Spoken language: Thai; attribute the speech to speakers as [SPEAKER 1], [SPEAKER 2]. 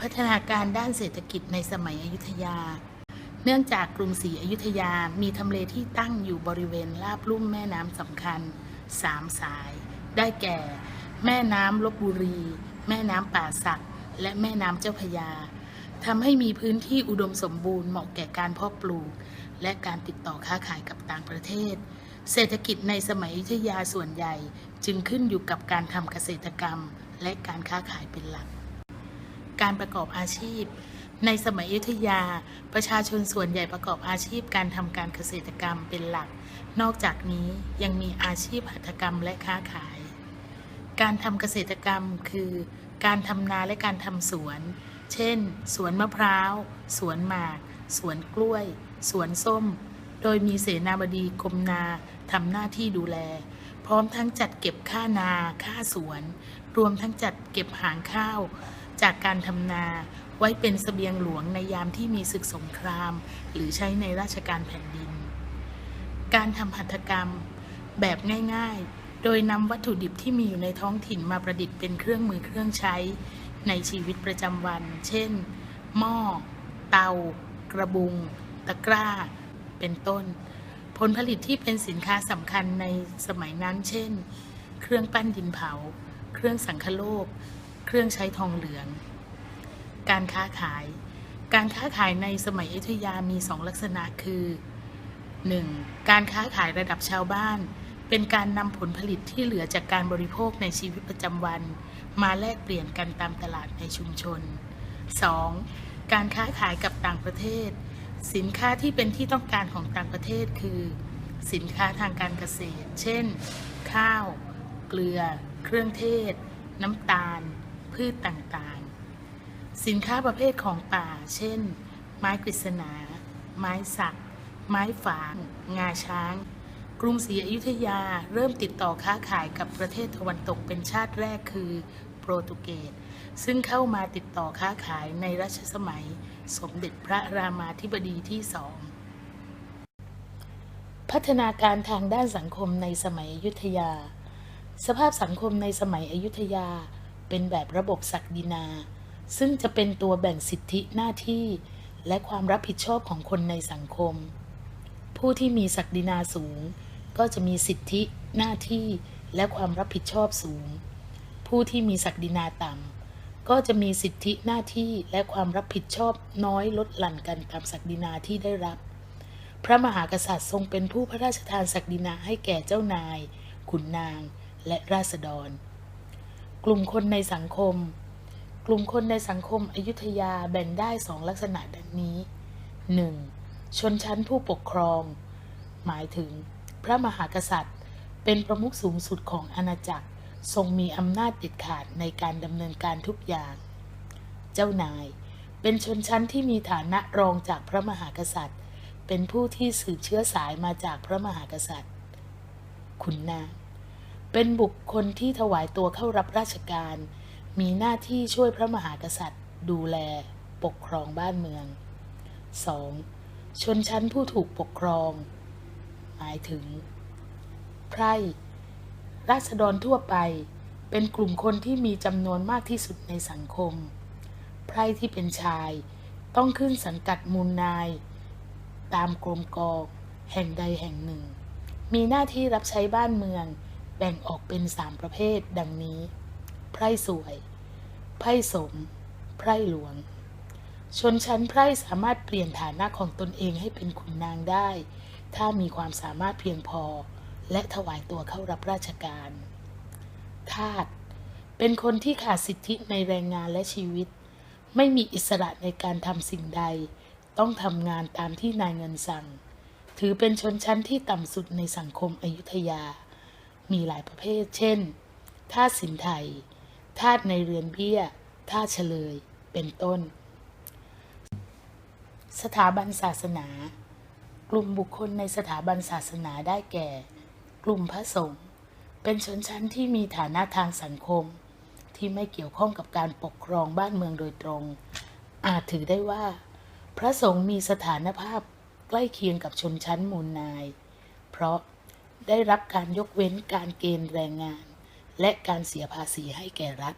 [SPEAKER 1] พัฒนาการด้านเศรษฐกิจในสมัยอยุธยา เนื่องจากกรุงศรีอยุธยามีทำเลที่ตั้งอยู่บริเวณราบลุ่มแม่น้ำสำคัญสามสาย ได้แก่ แม่น้ำลบบุรี แม่น้ำป่าสัก และแม่น้ำเจ้าพยาทำให้มีพื้นที่อุดมสมบูรณ์เหมาะแก่การเพาะปลูก และการติดต่อค้าขายกับต่างประเทศ เศรษฐกิจในสมัยอยุธยาส่วนใหญ่จึงขึ้นอยู่กับการทำเกษตรกรรม และการค้าขายเป็นหลัก การประกอบอาชีพ ในสมัยอยุธยา ประชาชนส่วนใหญ่ประกอบอาชีพการทำการเกษตรกรรมเป็นหลัก นอกจากนี้ยังมีอาชีพหัตถกรรมและค้าขาย การทำเกษตรกรรมคือ การทำนาและการทำสวน เช่น สวนมะพร้าว สวนหมาก สวนกล้วย สวนส้ม โดยมีเสนาบดีกรมนาทำหน้าที่ดูแล พร้อมทั้งจัดเก็บค่านา ค่าสวน รวมทั้งจัดเก็บหางข้าว จากการทำนาไว้เป็นสเสบียงหลวงในยามที่มีศึกสงคราม หรือใช้ในราชการแผ่นดิน การทำหัตถกรรมแบบง่ายๆ โดยนำวัตถุดิบที่มีอยู่ในท้องถิ่นมาประดิษฐ์เป็นเครื่องมือเครื่องใช้ ในชีวิตประจำวัน เช่น หม้อ เตา กระบุง ตะกร้า เป็นต้น ผลผลิตที่เป็นสินค้าสำคัญในสมัยนั้น เช่น เครื่องปั้นดินเผา เครื่องสังคโลก เครื่องใช้ทองเหลือง การค้าขาย การค้าขายในสมัยอยุธยามีสองลักษณะคือ 1. การค้าขายระดับชาวบ้าน เป็นการนำผลผลิตที่เหลือจากการบริโภคในชีวิตประจำวัน มาแลกเปลี่ยนกันตามตลาดในชุมชน 2. การค้าขายกับต่างประเทศ สินค้าที่เป็นที่ต้องการของต่างประเทศคือ สินค้าทางการเกษตร เช่น ข้าว เกลือ เครื่องเทศ น้ำตาล พืชต่างๆ สินค้าประเภทของป่า เช่น ไม้กฤษณา ไม้สัก ไม้ฝาง งาช้าง กรุงศรีอยุธยาเริ่มติดต่อค้าขายกับประเทศตะวันตกเป็นชาติแรกคือโปรตุเกส ซึ่งเข้ามาติดต่อค้าขายในรัชสมัย สมเด็จพระรามาธิบดีที่สองพัฒนาการทางด้านสังคมในสมัยอยุธยา สภาพสังคมในสมัยอยุธยา เป็นแบบระบบศักดินา ซึ่งจะเป็นตัวแบ่งสิทธิหน้าที่ และความรับผิดชอบของคนในสังคม ผู้ที่มีศักดินาสูง ก็จะมีสิทธิหน้าที่และความรับผิดชอบสูง ผู้ที่มีศักดินาต่ำก็จะมีสิทธิหน้าที่และความรับผิดชอบน้อยลดหลั่นกันตามศักดินาที่ได้รับ พระมหากษัตริย์ทรงเป็นผู้พระราชทานศักดินาให้แก่เจ้านาย ขุนนาง และราษฎร กลุ่มคนในสังคม กลุ่มคนในสังคมอยุธยาแบ่งได้สองลักษณะดังนี้ 1. ชนชั้นผู้ปกครอง หมายถึง พระมหากษัตริย์ เป็นประมุขสูงสุดของอาณาจักรทรงมีอำนาจเด็ดขาดในการดำเนินการทุกอย่าง เจ้านาย เป็นชนชั้นที่มีฐานะรองจากพระมหากษัตริย์ เป็นผู้ที่สืบเชื้อสายมาจากพระมหากษัตริย์ ขุนนาง เป็นบุคคลที่ถวายตัวเข้ารับราชการ มีหน้าที่ช่วยพระมหากษัตริย์ ดูแล ปกครองบ้านเมือง 2. ชนชั้นผู้ถูกปกครอง หมายถึง ไพร่ ราษฎรทั่วไป เป็นกลุ่มคนที่มีจำนวนมากที่สุดในสังคม ไพร่ที่เป็นชาย ต้องขึ้นสังกัดมูลนาย ตามกรมกอง แห่งใดแห่งหนึ่ง มีหน้าที่รับใช้บ้านเมือง แบ่งออกเป็นสามประเภทดังนี้ ไพร่สวย ไพร่สม ไพร่หลวง ชนชั้นไพร่สามารถเปลี่ยนฐานะของตนเองให้เป็นขุนนางได้ ถ้ามีความสามารถเพียงพอ และถวายตัวเข้ารับราชการ ทาส เป็นคนที่ขาดสิทธิในแรงงานและชีวิต ไม่มีอิสระในการทำสิ่งใด ต้องทำงานตามที่นายเงินสั่ง ถือเป็นชนชั้นที่ต่ำสุดในสังคมอยุธยา มีหลายประเภท เช่นทาสสินไทยทาสในเรือนเบี้ยทาเฉลย เป็นต้น สถาบันศาสนา กลุ่มบุคคลในสถาบันศาสนาได้แก่ กลุ่มพระสงฆ์ เป็นชนชั้นที่มีฐานะทางสังคม ที่ไม่เกี่ยวข้องกับการปกครองบ้านเมืองโดยตรง อาจถือได้ว่า พระสงฆ์มีสถานภาพใกล้เคียงกับชนชั้นมูลนาย เพราะ ได้รับการยกเว้นการเกณฑ์แรงงาน และการเสียภาษีให้แก่รัฐ